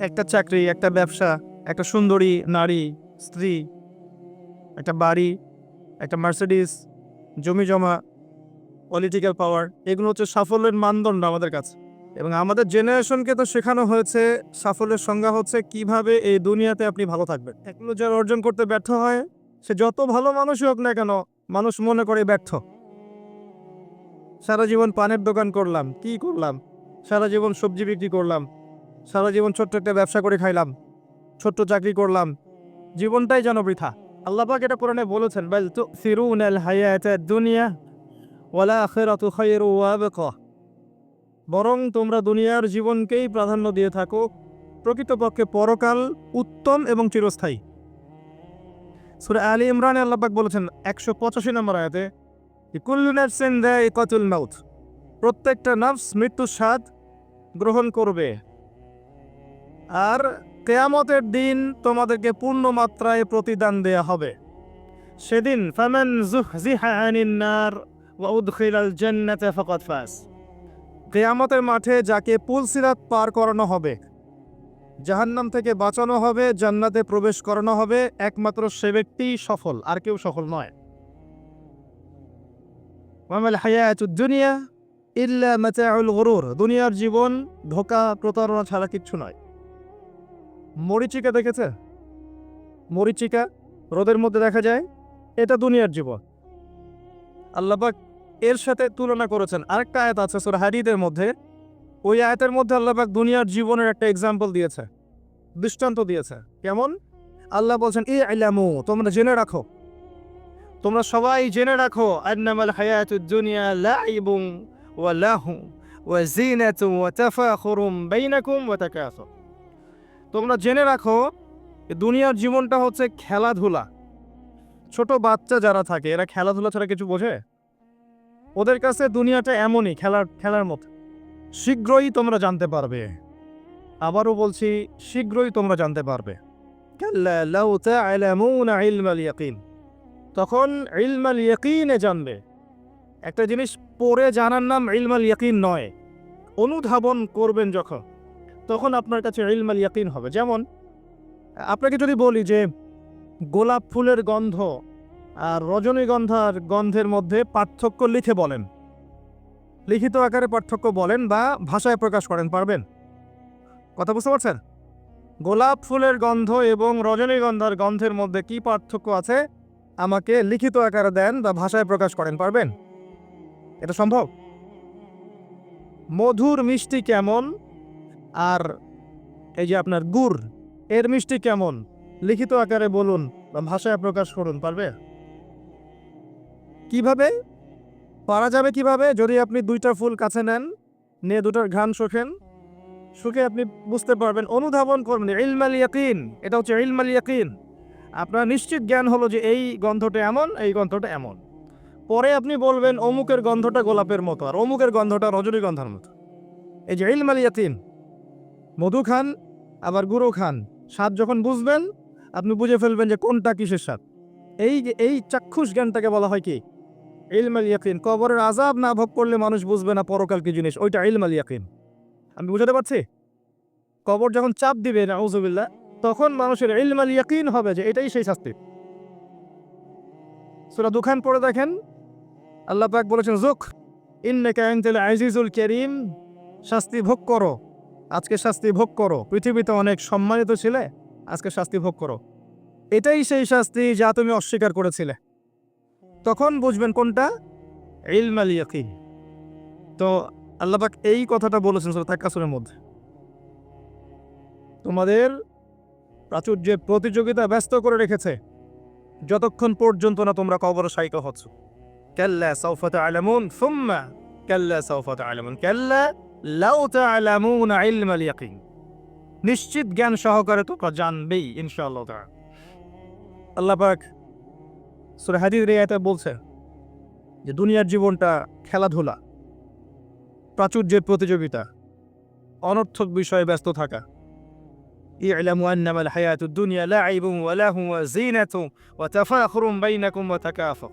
একটা চাকরি, একটা ব্যবসা, একটা সুন্দরী নারী, স্ত্রী, একটা বাড়ি, একটা মার্সিডিস জমি জমা পলিটিক্যাল পাওয়ার এগুলো হচ্ছে সাফল্যের মানদণ্ড আমাদের কাছে। এবং আমাদের জেনারেশনকে তো শেখানো হয়েছে, সাফল্যের সংজ্ঞা হচ্ছে কীভাবে এই দুনিয়াতে আপনি ভালো থাকবেন। এগুলো যারা অর্জন করতে ব্যর্থ হয়, সে যত ভালো মানুষই হোক না কেন, মানুষ মনে করে ব্যর্থ। সারা জীবন পানের দোকান করলাম, কি করলাম? সারা জীবন সবজি বিক্রি করলাম সারা জীবন ছোট্ট একটা ব্যবসা করে খাইলাম, ছোট্ট চাকরি করলাম। জীবনটাই যেন বৃথা। আল্লাহ পাক এটা কোরআনে বলেছেন, বাল তুসিরুন আল হায়াতাদ দুনিয়া ওয়ালা আখিরাতু খায়রু ওয়া আবকা। বরং তোমরা দুনিয়ার জীবনকেই প্রাধান্য দিয়ে থাকো, প্রকৃতপক্ষে পরকাল উত্তম এবং চিরস্থায়ী। সূরা আলী ইমরান আল্লাহ পাক বলেছেন, একশো পঁচাশি নম্বর আয়াতে কুল্লু নাফসিন যায়িকাতুল মাউত। প্রত্যেকটা নফস মৃত্যুর স্বাদ গ্রহণ করবে। আর কেয়ামতের দিন তোমাদেরকে পূর্ণ মাত্রায় প্রতিদান দেয়া হবে। সেদিন, ফামান জুহজিহা উদখিলাল কেয়ামতের মাঠে যাকে পুলসিরাত পার করানো হবে, জাহান্নাম থেকে বাঁচানো হবে, জান্নাতে প্রবেশ করানো হবে, একমাত্র সে ব্যক্তিই সফল, আর কেউ সফল নয়। দুনিয়া ইল্লা দুনিয়ার জীবন ধোকা, প্রতারণা ছাড়া কিচ্ছু নয়। মরিচিকা দেখেছে? মরিচিকা রোদের মধ্যে দেখা যায়, এটা দুনিয়ার জীবন। আল্লাপাক এর সাথে তুলনা করেছেন। আরেকটা আয়াত আছে, সুর হারিদের মধ্যে। ওই আয়াতের মধ্যে আল্লাপাক দুনিয়ার জীবনের একটা এক্সাম্পল দিয়েছে, দৃষ্টান্ত দিয়েছে। কেমন? আল্লাহ বলছেন এ আইলামু তোমরা জেনে রাখো। তোমরা সবাই জেনে রাখো, আন্নামাল হায়াতুদ দুনিয়া লাইবুন ওয়া লাহু ওয়া জিনাতু ওয়া তাফাখুরুম বাইনাকুম ওয়া তাকাসুর। তোমরা জেনে রাখো দুনিয়ার জীবনটা হচ্ছে খেলাধুলা। ছোট বাচ্চা যারা থাকে, এরা খেলাধুলা ছাড়া কিছু বোঝে? ওদের কাছে দুনিয়াটা এমনই, খেলার খেলার মতো। শীঘ্রই তোমরা জানতে পারবে। আবারও বলছি, শীঘ্রই তোমরা জানতে পারবে। তখন ইলমাল ইয়াকিনে জানবে, একটা জিনিস পড়ে জানার নাম ইলমাল ইয়াকিন নয়, অনুধাবন করবেন যখন। তখন আপনার কাছে ইলমাল ইয়াকিন হবে। যেমন, আপনাকে যদি বলি যে, গোলাপ ফুলের গন্ধ আর রজনীগন্ধার গন্ধের মধ্যে পার্থক্য লিখে বলেন। লিখিত আকারে পার্থক্য বলেন বা ভাষায় প্রকাশ করেন, পারবেন? কথা বুঝতে পারছেন? গোলাপ ফুলের গন্ধ এবং রজনীগন্ধার গন্ধের মধ্যে কি পার্থক্য আছে? আমাকে লিখিত আকারে দেন বা ভাষায় প্রকাশ করেন, পারবেন? এটা সম্ভব? মধুর মিষ্টি কেমন? আর এই যে আপনার গুড়, এর মিষ্টি কেমন? লিখিত আকারে বলুন বা ভাষায় প্রকাশ করুন, পারবে? কীভাবে? পারা যাবে কীভাবে? যদি আপনি দুইটা ফুল কাছে নেন, নিয়ে দুটার ঘ্রাণ শোকেন শুকে আপনি বুঝতে পারবেন, অনুধাবন করবেন, ইলমাল ইয়াকিন, এটা হচ্ছে ইলমাল ইয়াকিন। আপনার নিশ্চিত জ্ঞান হলো যে এই গন্ধটা এমন, এই গন্ধটা এমন। পরে আপনি বলবেন, অমুকের গন্ধটা গোলাপের মতো, আর অমুকের গন্ধটা রজনীগন্ধার মতো। এই যে ইলমাল ইয়াকিন মধু খান, আবার গুঁড়ো খান। স্বাদ যখন বুঝবেন, আপনি বুঝে ফেলবেন যে কোনটা কিসের স্বাদ। এই এই চাক্ষুষ জ্ঞানটাকে বলা হয় কি? ইলমাল ইয়াকিন। কবরের আজাব না ভোগ করলে মানুষ বুঝবে না পরকাল কি জিনিস। ওইটা ইলমাল ইয়াকিন। আমি বুঝাতে পারছি? কবর যখন চাপ দিবে, নাউজুবিল্লাহ, তখন মানুষের ইলমাল ইয়াকিন হবে যে এটাই সেই শাস্তি। সুরা দুখান পড়ে দেখেন। আল্লাহ পাক বলেছেন জুক ইন্নাকা আনতাল আজিজুল করিম। শাস্তি ভোগ করো। আজকে শাস্তি ভোগ করো। পৃথিবীতে অনেক সম্মানিত ছিলে, আজকে শাস্তি ভোগ করো। এটাই সেই শাস্তি যা তুমি অস্বীকার করেছিলে। তখন বুঝবেন কোনটা? তো আল্লাপাক এই কথাটা বলেছেন সুরা মধ্যে। তোমাদের প্রাচুর্যের প্রতিযোগিতা ব্যস্ত করে রেখেছে। যতক্ষণ পর্যন্ত না তোমরা কবর শায়িত হচ্ছ। কাল্লা সাউফা তা'লামুন সুম্মা কাল্লা সাউফা তা'লামুন কাল্লা ইয়াকিন নিশ্চিত জ্ঞান সহকারে তোমরা জানবেই ইনশাআল্লাহ তাআলা আল্লাহ পাক সূরা হাদিদ রিয়াতে বলছে যে দুনিয়ার জীবনটা খেলাধুলা প্রাচুর্যের প্রতিযোগিতা অনর্থক বিষয়ে ব্যস্ত থাকা اعلموا أنما الحياة الدنيا لعب ولهو وزينة وتفاخر بينكم وتكاثر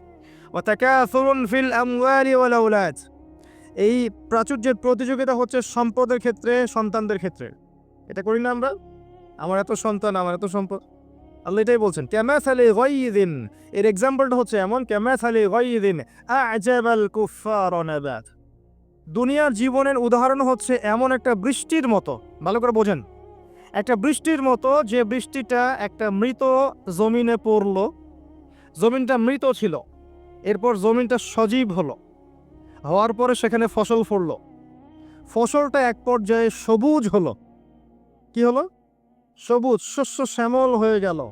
وتكاثر في الأموال والأولاد এই প্রাচুর্যের প্রতিযোগিতা হচ্ছে সম্পদের ক্ষেত্রে, সন্তানদের ক্ষেত্রে। এটা করি না আমরা? আমার এত সন্তান, আমার এত সম্পদ। আল্লাহ এটাই বলছেন ক্যামাসালে গয়দিন। এর এক্সাম্পলটা হচ্ছে এমন ক্যামাসালে গয়দিন আজাবাল কুফার দুনিয়ার জীবনের উদাহরণ হচ্ছে এমন একটা বৃষ্টির মতো। ভালো করে বোঝেন। একটা বৃষ্টির মতো যে বৃষ্টিটা একটা মৃত জমিনে পড়ল। জমিনটা মৃত ছিল। এরপর জমিনটা সজীব হলো। হওয়ার পরে সেখানে ফসল ফললো ফসলটা এক পর্যায়ে সবুজ হলো। কি হলো? সবুজ, শস্য শ্যামল হয়ে গেল।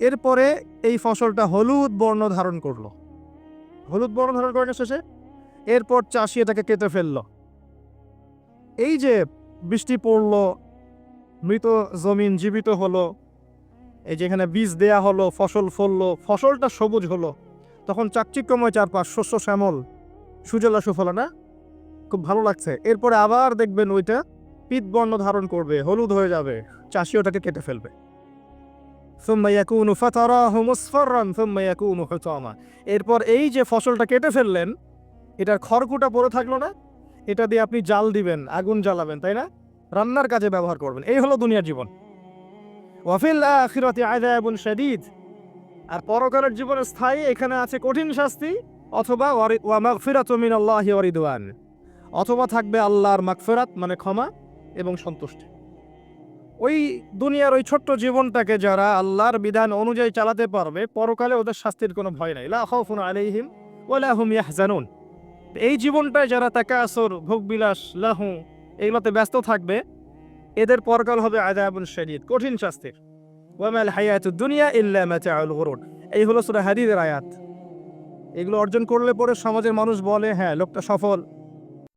এরপরে এই ফসলটা হলুদ বর্ণ ধারণ করল। হলুদ বর্ণ ধারণ করে শেষে এরপর চাষি এটাকে কেটে ফেলল। এই যে বৃষ্টি পড়ল, মৃত জমিন জীবিত হলো, এই যেখানে বীজ দেয়া হলো, ফসল ফললো, ফসলটা সবুজ হলো, তখন চাকচিক্যময় চারপাশ, শস্য শ্যামল। সুজলা সুফলা না খুব ভালো লাগছে। এরপরে আবার দেখবেন ওইটা পিত বর্ণ ধারণ করবে, হলুদ হয়ে যাবে, চাষি ওটাকে কেটে ফেলবে। এরপর এই যে ফসলটা কেটে ফেললেন, এটার খড়কুটা পরে থাকল না? এটা দিয়ে আপনি জাল দিবেন, আগুন জ্বালাবেন, তাই না? রান্নার কাজে ব্যবহার করবেন। এই হলো দুনিয়ার জীবন। আর পরকালের জীবনে স্থায়ী এখানে আছে কঠিন শাস্তি অথবা ওয়া মাগফিরাতু মিনাল্লাহি ওয়া রিদওয়ান। অথবা থাকবে আল্লাহর মাগফিরাত মানে ক্ষমা এবং সন্তুষ্টি। ওই দুনিয়ার ওই ছোট্ট জীবনটাকে যারা আল্লাহর বিধান অনুযায়ী চালাতে পারবে, পরকালে ওদের শাস্তির কোনো ভয় নাই। লা খাউফুন আলাইহিম ওয়ালা হুম ইয়াহজানুন। এই জীবনটায় যারা তাকাসুর, ভোগবিলাস, লাহু এগুলোতে ব্যস্ত থাকবে, এদের পরকাল হবে আযাবুন শাদীদ, কঠিন শাস্তির। ওয়ামাল হায়াতুদ দুনিয়া ইল্লা মাতাউল গুরুর। এই হলো সূরা হাদীদের আয়াত। এগুলো অর্জন করলে পরে সমাজের মানুষ বলে হ্যাঁ লোকটা সফল।